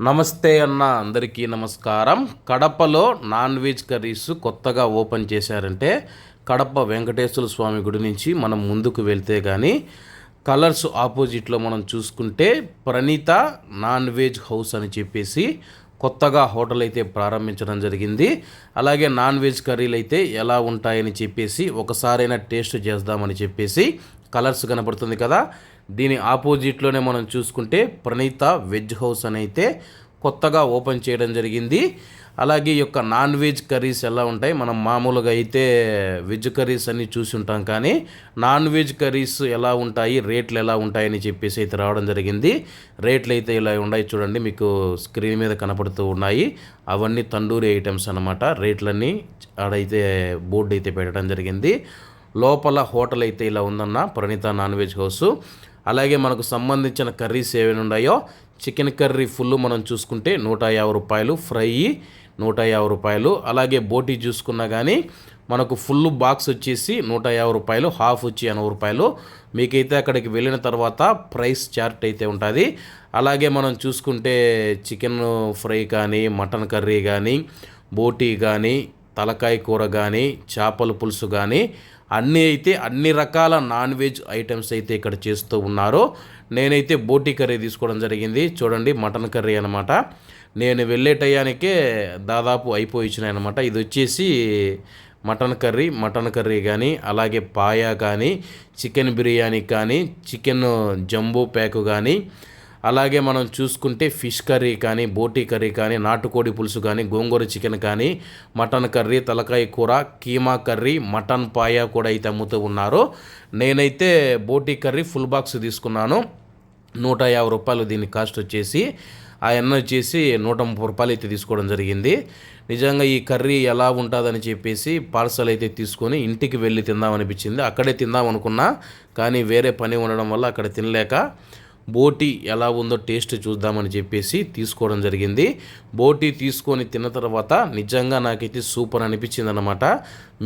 నమస్తే అన్న అందరికీ నమస్కారం. కడపలో నాన్ వెజ్ కర్రీస్ కొత్తగా ఓపెన్ చేశారంటే కడప వెంకటేశ్వర స్వామి గుడి నుంచి మనం ముందుకు వెళ్తే కానీ కలర్స్ ఆపోజిట్లో మనం చూసుకుంటే ప్రణీత నాన్ వెజ్ హౌస్ అని చెప్పేసి కొత్తగా హోటల్ అయితే ప్రారంభించడం జరిగింది. అలాగే నాన్ వెజ్ కర్రీలు అయితే ఎలా ఉంటాయని చెప్పేసి ఒకసారైనా టేస్ట్ చేద్దామని చెప్పేసి కలర్స్ కనబడుతుంది కదా. దీని ఆపోజిట్లోనే మనం చూసుకుంటే ప్రణీత వెజ్ హౌస్ అని అయితే కొత్తగా ఓపెన్ చేయడం జరిగింది. అలాగే ఈ యొక్క నాన్ వెజ్ కర్రీస్ ఎలా ఉంటాయి? మనం మామూలుగా అయితే వెజ్ కర్రీస్ అన్నీ చూసి ఉంటాం కానీ నాన్ వెజ్ కర్రీస్ ఎలా ఉంటాయి? రేట్లు ఎలా ఉంటాయని చెప్పేసి అయితే రావడం జరిగింది. రేట్లు అయితే ఇలా ఉన్నాయి చూడండి. మీకు స్క్రీన్ మీద కనపడుతూ ఉన్నాయి. అవన్నీ తండూరి ఐటమ్స్ అనమాట రేట్లన్నీ ఆడైతే బోర్డు అయితే పెట్టడం జరిగింది. లోపల హోటల్ అయితే ఇలా ఉందన్న ప్రణీత నాన్ వెజ్ హౌస్. అలాగే మనకు సంబంధించిన కర్రీస్ ఏమైనా ఉన్నాయో చికెన్ కర్రీ ఫుల్ మనం చూసుకుంటే నూట యాభై రూపాయలు ఫ్రై నూట యాభై రూపాయలు అలాగే బోటీ చూసుకున్నా కానీ మనకు ఫుల్ బాక్స్ వచ్చేసి నూట యాభై రూపాయలు హాఫ్ వచ్చి ఎనభై రూపాయలు. మీకైతే అక్కడికి వెళ్ళిన తర్వాత ప్రైస్ చార్ట్ అయితే ఉంటుంది. అలాగే మనం చూసుకుంటే చికెన్ ఫ్రై కానీ మటన్ కర్రీ కానీ బోటీ కానీ తలకాయ కూర కానీ చేపల పులుసు కానీ అన్నీ అయితే అన్ని రకాల నాన్ వెజ్ ఐటమ్స్ అయితే ఇక్కడ చేస్తూ ఉన్నారో. నేనైతే బోటి కర్రీ తీసుకోవడం జరిగింది. చూడండి మటన్ కర్రీ అనమాట నేను వెళ్ళే టయానికే దాదాపు అయిపోయిచ్చినాయి అనమాట ఇది వచ్చేసి మటన్ కర్రీ మటన్ కర్రీ కానీ అలాగే పాయా కానీ చికెన్ బిర్యానీ కానీ చికెన్ జంబో ప్యాక్ కానీ అలాగే మనం చూసుకుంటే ఫిష్ కర్రీ కానీ బోటీ కర్రీ కానీ నాటుకోడి పులుసు కానీ గోంగూర చికెన్ కానీ మటన్ కర్రీ తలకాయ కూర కీమా కర్రీ మటన్ పాయ కూడా అయితే అమ్ముతూ ఉన్నారు. నేనైతే బోటీ కర్రీ ఫుల్ బాక్స్ తీసుకున్నాను. నూట యాభై రూపాయలు దీని కాస్ట్ వచ్చేసి ఆ ఎన్న వచ్చేసి నూట ముప్పై రూపాయలు అయితే తీసుకోవడం జరిగింది. నిజంగా ఈ కర్రీ ఎలా ఉంటుందని చెప్పేసి పార్సల్ అయితే తీసుకొని ఇంటికి వెళ్ళి తిందామనిపించింది అక్కడే తిందాం అనుకున్నా కానీ వేరే పని ఉండడం వల్ల అక్కడ తినలేక బోటి ఎలా ఉందో టేస్ట్ చూద్దామని చెప్పేసి తీసుకోవడం జరిగింది. బోటి తీసుకొని తిన్న తర్వాత నిజంగా నాకైతే సూపర్ అనిపించింది అనమాట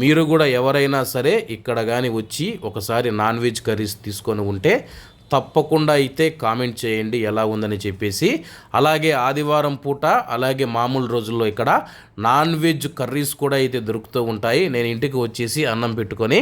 మీరు కూడా ఎవరైనా సరే ఇక్కడ కానీ వచ్చి ఒకసారి నాన్ వెజ్ కర్రీస్ తీసుకొని ఉంటే తప్పకుండా అయితే కామెంట్ చేయండి ఎలా ఉందని చెప్పేసి. అలాగే ఆదివారం పూట అలాగే మామూలు రోజుల్లో ఇక్కడ నాన్ వెజ్ కర్రీస్ కూడా అయితే దొరుకుతూ ఉంటాయి. నేను ఇంటికి వచ్చేసి అన్నం పెట్టుకొని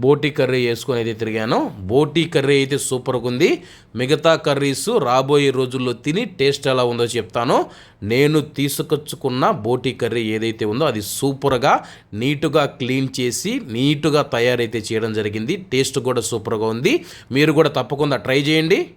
బోటీ కర్రీ వేసుకొని అయితే తిరిగాను. బోటీ కర్రీ అయితే సూపర్గా ఉంది. మిగతా కర్రీస్ రాబోయే రోజుల్లో తిని టేస్ట్ ఎలా ఉందో చెప్తాను. నేను తీసుకొచ్చుకున్న బోటీ కర్రీ ఏదైతే ఉందో అది సూపర్గా నీటుగా క్లీన్ చేసి నీటుగా తయారైతే చేయడం జరిగింది. టేస్ట్ కూడా సూపర్గా ఉంది. మీరు కూడా తప్పకుండా ట్రై చేయండి.